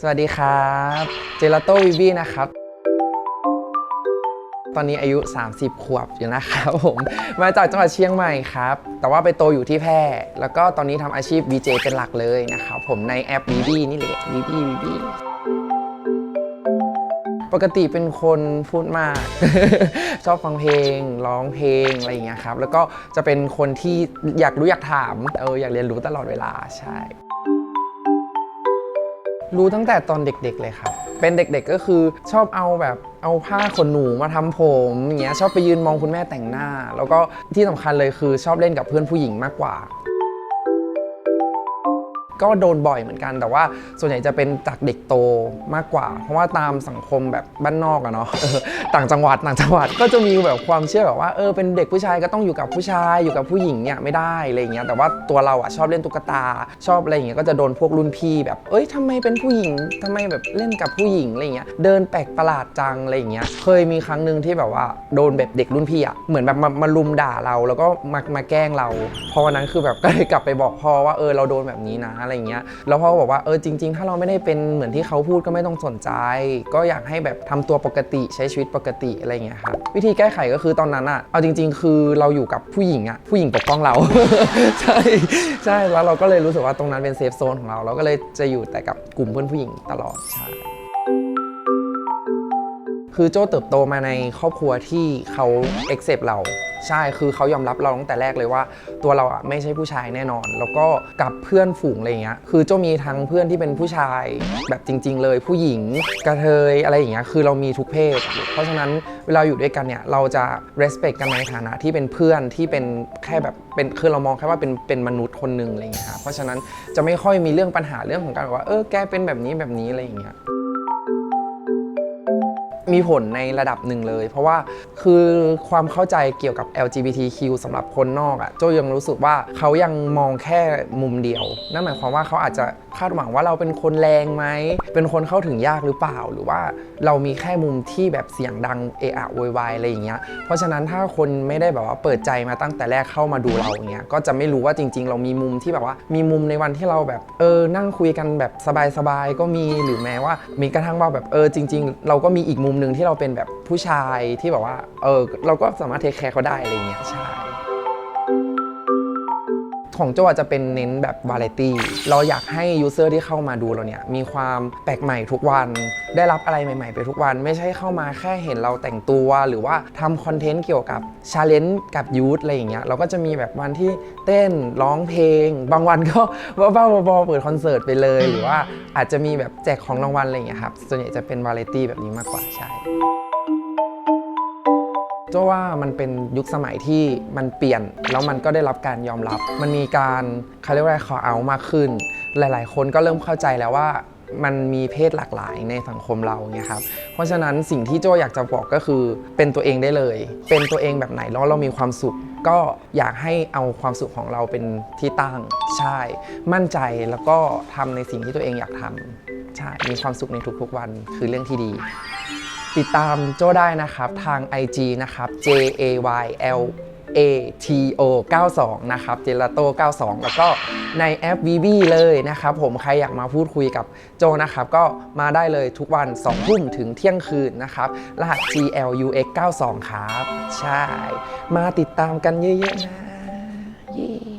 สวัสดีครับ เจลาโต้วิวีนะครับ ตอนนี้อายุ 30 ขวบอยู่นะครับผม มาจากจังหวัดเชียงใหม่ครับ แต่ว่าไปโตอยู่ที่แพร่ แล้วก็ตอนนี้ทำอาชีพ VJ เป็นหลักเลยนะครับผมในแอป VV นี่แหละ VV VV ปกติเป็นคนพูดมาก ชอบฟังเพลง ร้องเพลงอะไรอย่างเงี้ยครับ แล้วก็จะเป็นคนที่อยากรู้อยากถาม เอออยากเรียนรู้ตลอดเวลาใช่ รู้ตั้งแต่ตอนเด็กๆเลยครับ เป็นเด็กๆก็คือชอบเอาแบบเอาผ้าขนหนูมาทำผมอย่างเงี้ยชอบไปยืนมองคุณแม่แต่งหน้า แล้วก็ที่สำคัญเลยคือชอบเล่นกับเพื่อนผู้หญิงมากกว่า ก็โดนบ่อยเหมือนกันแต่ว่าส่วนใหญ่จะเป็นจากเด็กโตมากกว่า เพราะว่าตามสังคมแบบบ้านนอกอะเนาะต่างจังหวัดต่างจังหวัดก็จะมีแบบความเชื่อแบบว่าเออเป็นเด็กผู้ชายก็ต้องอยู่กับผู้ชายอยู่กับผู้หญิงเนี่ยไม่ได้อะไรเงี้ยแต่ว่าตัวเราอะชอบเล่นตุ๊กตา ชอบอะไรเงี้ยก็จะโดนพวกรุ่นพี่แบบ เอ้ยทำไมเป็นผู้หญิงทำไมแบบเล่นกับผู้หญิงอะไรเงี้ยเดินแปลกประหลาดจังอะไรเงี้ยเคยมีครั้งหนึ่งที่แบบว่าโดนแบบเด็กรุ่นพี่อะเหมือนแบบมามาลุมด่าเราแล้วก็มามาแกล้งเราพอวันนั้นคือแบบก็เลยกลับไปบอกพ่อว่าเออเราโดนแบบนี้นะอะไรอย่างเงี้ยแล้วพ่อก็บอกว่าเออจริง ๆ ถ้าเราไม่ได้เป็นเหมือนที่เขาพูดก็ไม่ต้องสนใจ ก็อยากให้แบบทำตัวปกติใช้ชีวิตปกติอะไรอย่างเงี้ยครับวิธีแก้ไขก็คือตอนนั้นอะเอาจริง ๆ คือเราอยู่กับผู้หญิงอะผู้หญิงปกป้องเรา ใช่ใช่แล้วเราก็เลยรู้สึกว่าตรงนั้นเป็นเซฟโซนของเราเราก็เลยจะอยู่แต่กับกลุ่มเพื่อนผู้หญิงตลอดใช่คือโจเติบโตมาในครอบครัวที่เขา accept เรา ใช่คือเขายอมรับเราตั้งแต่แรกเลยว่า ตัวเราอะไม่ใช่ผู้ชายแน่นอน แล้วก็กับเพื่อนฝูงอะไรเงี้ยคือโจมีทั้งเพื่อนที่เป็นผู้ชาย แบบจริง ๆ เลยผู้หญิงกระเทยอะไรอย่างเงี้ยคือเรามีทุกเพศ เพราะฉะนั้นเวลาอยู่ด้วยกันเนี่ยเราจะ respect กันในฐานะที่เป็นเพื่อนที่เป็นแค่แบบเป็นคือเรามองแค่ว่าเป็นเป็นมนุษย์คนหนึ่งอะไรเงี้ยครับเพราะฉะนั้นจะไม่ค่อยมีเรื่องปัญหาเรื่องของการว่าเออแกเป็นแบบนี้แบบนี้อะไรอย่างเงี้ย มีผลในระดับหนึ่งเลย เพราะว่าคือความเข้าใจเกี่ยวกับ LGBTQ สำหรับคนนอกอะ่ะโจยังรู้สึกว่าเขายังมองแค่มุมเดียว นั่นหมายความว่าเขาอาจจะคาดหวังว่าเราเป็นคนแรงไหม เป็นคนเข้าถึงยากหรือเปล่า หรือว่าเรามีแค่มุมที่แบบเสียงดังเอะอะโวยวายอะไรอย่างเงี้ย เพราะฉะนั้นถ้าคนไม่ได้แบบว่าเปิดใจมาตั้งแต่แรกเข้ามาดูเราเงี้ย ก็จะไม่รู้ว่าจริง ๆ เรามีมุมที่แบบว่า มีมุมในวันที่เราแบบเออ นั่งคุยกันแบบสบายๆก็มี หรือแม้ว่ามีกระทั่งว่าแบบเออจริง ๆ เราก็มีอีกมุมหนึ่งที่เราเป็นแบบผู้ชายที่แบบว่า เออ เราก็สามารถเทคแคร์เขาได้อะไรเงี้ยใช่ ของโจอาจจะเป็นเน้นแบบวาไรตี้เราอยากให้ยูเซอร์ที่เข้ามาดูเราเนี่ยมีความแปลกใหม่ทุกวัน ได้รับอะไรใหม่ ๆ ไปทุกวัน ไม่ใช่เข้ามาแค่เห็นเราแต่งตัว หรือว่าทำคอนเทนต์เกี่ยวกับชาเลนจ์กับยูทอะไรอย่างเงี้ยเราก็จะมีแบบวันที่เต้นร้องเพลง บางวันก็บ้าๆบอๆเปิดคอนเสิร์ตไปเลย หรือว่าอาจจะมีแบบแจกของรางวัลอะไรอย่างเงี้ยครับส่วนใหญ่จะเป็นวาไรตี้แบบนี้มากกว่าใช่ จว่ามันเป็นยุคสมัยที่มันเปลี่ยน แล้วมันก็ได้รับการยอมรับ มันมีการเขาเรียกว่าอะไรขอเอามากขึ้น หลาย ๆ คนก็เริ่มเข้าใจแล้วว่ามันมีเพศหลากหลายในสังคมเราเนี่ยครับ เพราะฉะนั้นสิ่งที่โจอยากจะบอกก็คือเป็นตัวเองได้เลย เป็นตัวเองแบบไหนแล้วเรามีความสุข ก็อยากให้เอาความสุขของเราเป็นที่ตั้ง ใช่ มั่นใจแล้วก็ทำในสิ่งที่ตัวเองอยากทำใช่ มีความสุขในทุกๆวันคือเรื่องที่ดี ติดตามโจ้ได้นะครับทาง IG นะครับ J A Y L A T O 92 นะครับเจลาโต92 แล้วก็ในแอป VB เลยนะครับ ผมใครอยากมาพูดคุยกับโจนะครับ ก็มาได้เลยทุกวัน 2 ทุ่มถึงเที่ยงคืนนะครับ รหัส GLUX 92 ครับ ใช่ มาติดตามกันเยอะๆนะ เย้